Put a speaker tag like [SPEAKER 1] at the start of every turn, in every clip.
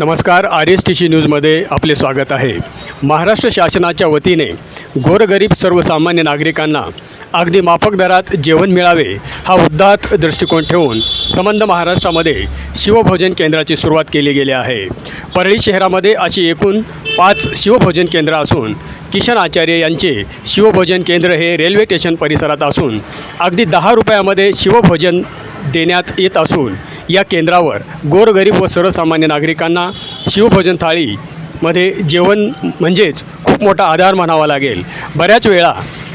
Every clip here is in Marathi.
[SPEAKER 1] नमस्कार आर एस टी सी न्यूजमध्ये आपले स्वागत आहे. महाराष्ट्र शासनाच्या वतीने गोरगरीब सर्वसामान्य नागरिकांना अगदी माफक दरात जेवण मिळावे हा उद्दात दृष्टिकोन ठेवून संबंध महाराष्ट्रामध्ये शिवभोजन केंद्राची सुरुवात केली गेली आहे. परळी शहरामध्ये अशी एकूण पाच शिवभोजन केंद्र असून किशन आचार्य यांचे शिवभोजन केंद्र हे रेल्वे स्टेशन परिसरात असून अगदी दहा रुपयामध्ये शिवभोजन देण्यात येत असून या केंद्रावर गोरगरीब व सर्वसामान्य नागरिकांना शिवभोजन थाळीमध्ये जेवण म्हणजेच खूप मोठा आधार म्हणावा लागेल. बऱ्याच वेळा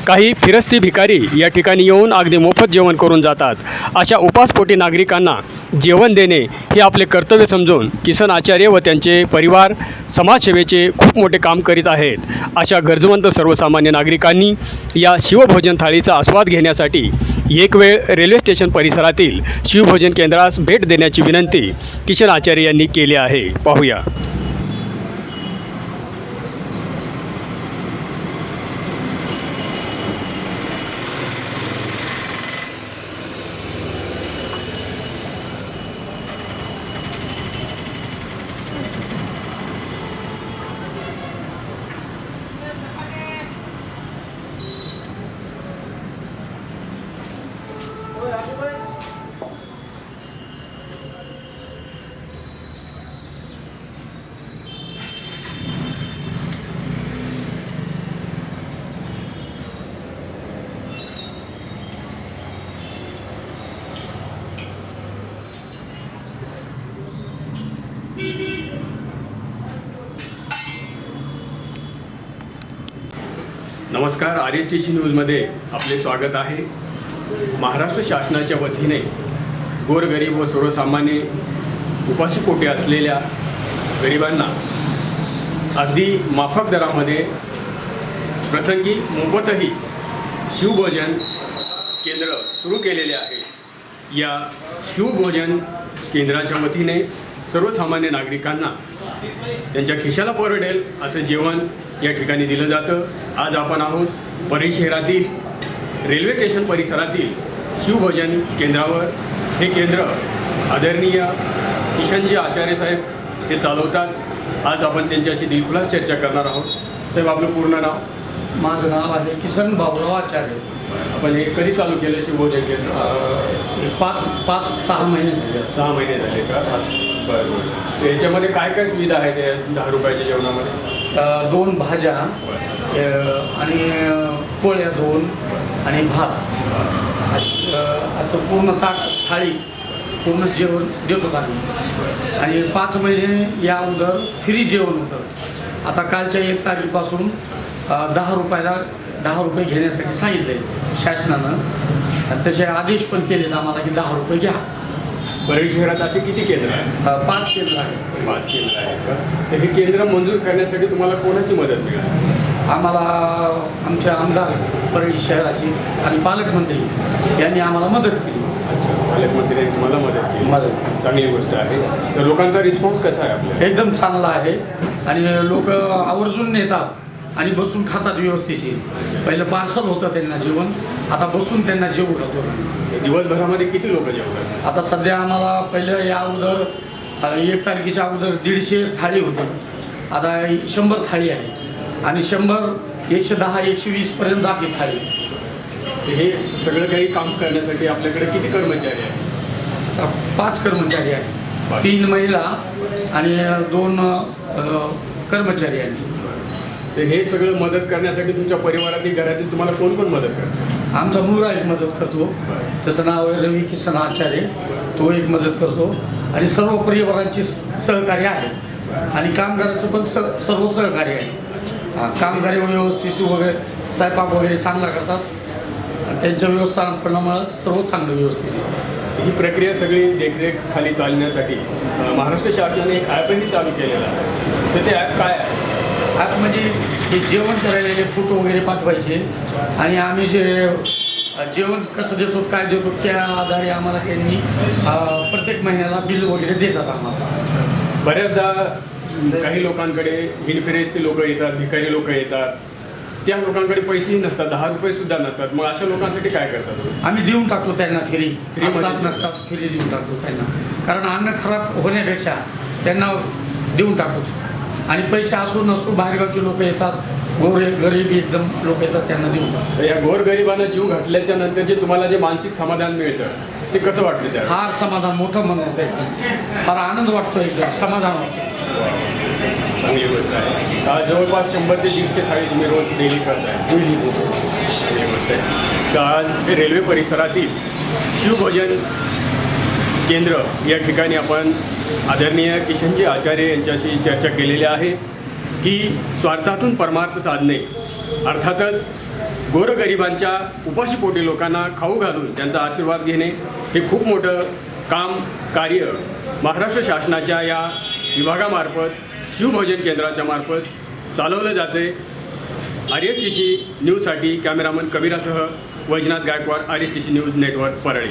[SPEAKER 1] काही फिरस्ती भिकारी या ठिकाणी येऊन अगदी मोफत जेवण करून जातात. अशा उपासपोटी नागरिकांना जेवण देणे हे आपले कर्तव्य समजून किसन आचार्य व त्यांचे परिवार समाजसेवेचे खूप मोठे काम करीत आहेत. अशा गरजवंत सर्वसामान्य नागरिकांनी या शिवभोजन थाळीचा आस्वाद घेण्यासाठी एक वेळ रेल्वे स्टेशन परिसरातील शिवभोजन केंद्रास भेट देण्याची विनंती किशन आचार्य यांनी केली आहे. पाहूया. नमस्कार आर एस टी सी न्यूजमध्ये आपले स्वागत आहे. महाराष्ट्र शासनाच्या वतीने गोरगरीब व सर्वसामान्य उपाशीपोटी असलेल्या गरिबांना अगदी माफक दरामध्ये प्रसंगी मोफतही शिवभोजन केंद्र सुरू केलेले आहे. या शिवभोजन केंद्राच्या वतीने सर्वसामान्य नागरिकांना त्यांच्या खिशाला परवडेल असं जेवण या ठिकाणी दिलं जातं. आज आपण आहोत परळी शहरातील रेल्वे स्टेशन परिसरातील शिवभोजन केंद्रावर हे केंद्र आदरणीय किशनजी आचार्य साहेब ते चालवतात. आज आपण त्यांच्याशी दिलखुलास चर्चा करणार आहोत. साहेब आपलं पूर्ण नाव?
[SPEAKER 2] माझं नाव आहे किसन बाबुराव आचार्य.
[SPEAKER 1] आपण हे कधी चालू केलं शिवभोजन केंद्र?
[SPEAKER 2] पाच पाच सहा महिने झाले.
[SPEAKER 1] सहा महिने झाले का? बरं बरं. याच्यामध्ये काय काय सुविधा आहेत या दहा रुपयाच्या जेवणामध्ये?
[SPEAKER 2] दोन भाज्या आणि पोळ्या दोन आणि भात. अशी, असं पूर्ण ताट थाळी पूर्ण जेवण देतो आम्ही. आणि पाच महिने या अगोदर फ्री जेवण होतं. आता कालच्या एक तारखेपासून दहा रुपयाला दहा रुपये घेण्यासाठी सांगितले शासनानं. आणि तसे आदेश पण केलेत आम्हाला की दहा रुपये घ्या.
[SPEAKER 1] परळी शहरात असे किती केंद्र आहेत?
[SPEAKER 2] पाच केंद्र आहे
[SPEAKER 1] पाच केंद्र आहेत का? तर हे केंद्र मंजूर करण्यासाठी तुम्हाला कोणाची मदत मिळाली?
[SPEAKER 2] आम्हाला आमचे आमदार परळी शहराचे आणि पालकमंत्री यांनी आम्हाला मदत केली.
[SPEAKER 1] पालकमंत्र्यांनी तुम्हाला मदत केली.
[SPEAKER 2] मदत
[SPEAKER 1] चांगली गोष्ट आहे. तर लोकांचा रिस्पॉन्स कसा आहे आपल्याला?
[SPEAKER 2] एकदम चांगला आहे. आणि लोक आवर्जून येतात आणि बसून खातात व्यवस्थिशीर पहिलं पार्सल होतं त्यांना जेवण. आता बसून त्यांना जेवू घालतो.
[SPEAKER 1] दिवसभरामध्ये किती लोक जेवतात?
[SPEAKER 2] आता सध्या आम्हाला पहिलं या अगोदर एक तारखेच्या अगोदर दीडशे थाळी होती. आता शंभर थाळी आहे आणि शंभर एकशे दहा एकशे वीसपर्यंत जाते
[SPEAKER 1] तर हे सगळं काही काम करण्यासाठी आपल्याकडे किती कर्मचारी आहेत?
[SPEAKER 2] पाच कर्मचारी आहेत. तीन महिला आणि दोन कर्मचारी आहेत.
[SPEAKER 1] तर हे सगळं मदत करण्यासाठी तुमच्या परिवारातील घरातील तुम्हाला कोण कोण मदत करतं?
[SPEAKER 2] आमचा मुलगा एक मदत करतो. त्याचं नाव आहे रवी किसन आचार्य. तो एक मदत करतो. आणि सर्व परिवारांची सहकार्य आहे आणि कामगाराचं पण स सर्व सहकार्य आहे कामगारी व्यवस्थित वगैरे स्वयंपाक वगैरे चांगला करतात. आणि त्यांच्या व्यवस्थापनामुळे सर्व चांगलं व्यवस्थित
[SPEAKER 1] ही प्रक्रिया सगळी देखरेख खाली चालण्यासाठी महाराष्ट्र शासनाने एक ॲपही चालू केलेलं आहे. तर ते ॲप काय आहे?
[SPEAKER 2] ॲप म्हणजे हे जेवण करायलेले फोटो वगैरे पाठवायचे. आणि आम्ही जे जेवण कसं देतो काय देतो त्या आधारे आम्हाला त्यांनी प्रत्येक महिन्याला बिल वगैरे देतात आम्हाला.
[SPEAKER 1] बऱ्याचदा काही लोकांकडे हिरफिरेसचे लोक येतात भिकारी लोक येतात. त्या लोकांकडे पैसेही नसतात दहा रुपये सुद्धा नसतात. मग अशा लोकांसाठी काय करतात?
[SPEAKER 2] आम्ही देऊन टाकतो त्यांना फ्री
[SPEAKER 1] मध्ये?
[SPEAKER 2] असतात. नसतात फ्री देऊन टाकतो त्यांना. कारण अन्न खराब होण्यापेक्षा त्यांना देऊन टाकतो. आणि पैसे असो नसो बाहेरगावचे लोक येतात गोरे गरीब एकदम लोक येतात त्यांना देऊन टाकतो.
[SPEAKER 1] या गोरगरिबांना जीव घातल्याच्या नंतर जे तुम्हाला जे मानसिक समाधान मिळतं ते कसं वाटतं त्या
[SPEAKER 2] फार समाधान मोठं मन होतं एकदम फार आनंद वाटतो एकदम समाधान वाटतं
[SPEAKER 1] चांगली गोष्ट आहे. जवळपास शंभर ते दीडशे थाळी तुम्ही रोज डेली करताय. चांगली गोष्ट आहे. तर आज हे रेल्वे परिसरातील शिवभोजन केंद्र या ठिकाणी आपण आदरणीय किशनजी आचार्य यांच्याशी चर्चा केलेली आहे की स्वार्थातून परमार्थ साधणे अर्थातच गोरगरिबांच्या उपाशीपोटी लोकांना खाऊ घालून त्यांचा आशीर्वाद घेणे हे खूप मोठं काम कार्य महाराष्ट्र शासनाच्या या विभागामार्फत शिवभोजन केंद्राच्या मार्फत चालवलं जाते. आर एस टी सी न्यूजसाठी cameraman कबीरासह Vaijnath Gaikwad R S T C news network Parli.